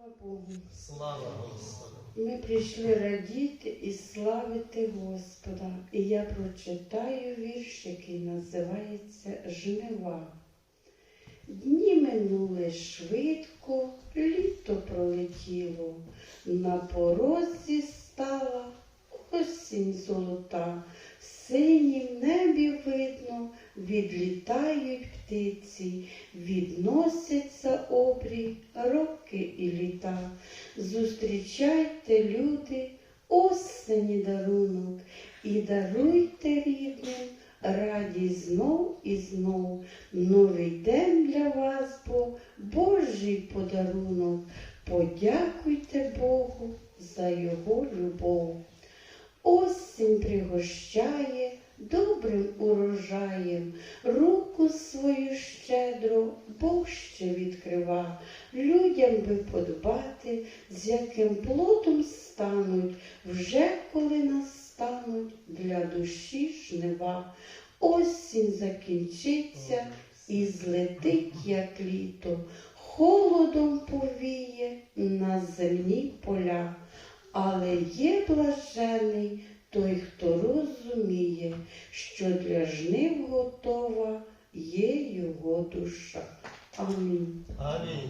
Слава Богу. Слава Господу! Ми прийшли радіти і славити Господа. І я прочитаю вірш, який називається Жнива. Дні минули швидко, літо пролетіло, на порозі синім небі видно, відлітають птиці, відносяться обрій роки і літа. Зустрічайте, люди, осені дарунок, і даруйте рідним радість знов і знов. Новий день для вас, бо Божий подарунок. Подякуйте Богу за його любов. Осінь пригощає добрим урожаєм, руку свою щедро Бог ще відкрива, людям би подбати, з яким плодом стануть, вже коли настануть для душі жнива. Осінь закінчиться і злетить, як літо, холодом повіє на земні поля. Але є блажений той, хто розуміє, що для жнив готова є його душа. Амінь. Амінь.